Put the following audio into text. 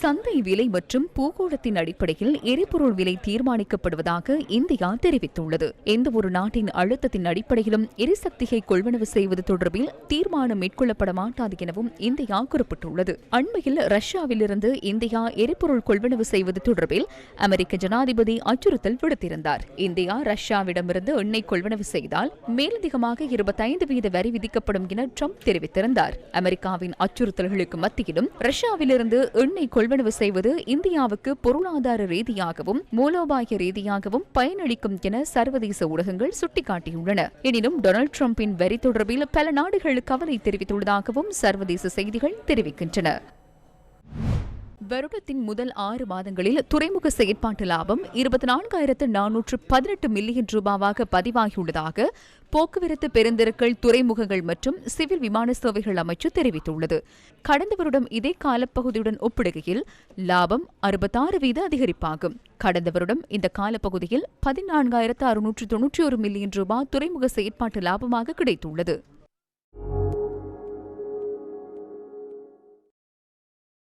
சந்தை விலை மற்றும் பூகோளத்தின் அடிப்படையில் எரிபொருள் விலை தீர்மானிக்கப்படுவதாக இந்தியா தெரிவித்துள்ளது. எந்த ஒரு நாட்டின் அழுத்தத்தின் அடிப்படையிலும் எரிசக்தியை கொள்வனவு செய்வது தொடர்பில் தீர்மானம் மேற்கொள்ளப்பட மாட்டாது எனவும் இந்தியா குறிப்பிட்டுள்ளது. அண்மையில் ரஷ்யாவிலிருந்து இந்தியா எரிபொருள் கொள்வனவு செய்வது தொடர்பில் அமெரிக்க ஜனாதிபதி அச்சுறுத்தல் விடுத்திருந்தார். இந்தியா ரஷ்யாவிடமிருந்து எண்ணெய் கொள்வனவு செய்தால் மேலதிகமாக இருபத்தைந்து வீத வரி விதிக்கப்படும் என ட்ரம்ப் தெரிவித்திருந்தார். அமெரிக்காவின் அச்சுறுத்தல்களுக்கு மத்தியிலும் ரஷ்யாவிலிருந்து எண்ணெய் கொள்வனவு செய்வது இந்தியாவுக்கு பொருளாதார ரீதியாகவும் மூலோபாய ரீதியாகவும் பயனளிக்கும் என சர்வதேச ஊடகங்கள் சுட்டிக்காட்டியுள்ளன. எனினும் டொனால்டு டிரம்பின் வரி தொடர்பில் பல நாடுகள் கவலை தெரிவித்துள்ளதாகவும் சர்வதேச செய்திகள் தெரிவிக்கின்றன. வருடத்தின் முதல் ஆறு மாதங்களில் துறைமுக செயற்பாட்டு லாபம் இருபத்தி நான்காயிரத்து நானூற்று பதினெட்டு மில்லியன் ரூபாவாக பதிவாகியுள்ளதாக போக்குவரத்து பெருந்திருக்கள் துறைமுகங்கள் மற்றும் சிவில் விமான சேவைகள் அமைச்சு தெரிவித்துள்ளது. கடந்த வருடம் இதே காலப்பகுதியுடன் ஒப்பிடுகையில் லாபம் அறுபத்தாறு வீத அதிகரிப்பாகும். கடந்த வருடம் இந்த காலப்பகுதியில் பதினான்காயிரத்து அறுநூற்று தொன்னூற்றி ஒரு மில்லியன் ரூபாய் துறைமுக செயற்பாட்டு லாபமாக கிடைத்துள்ளது.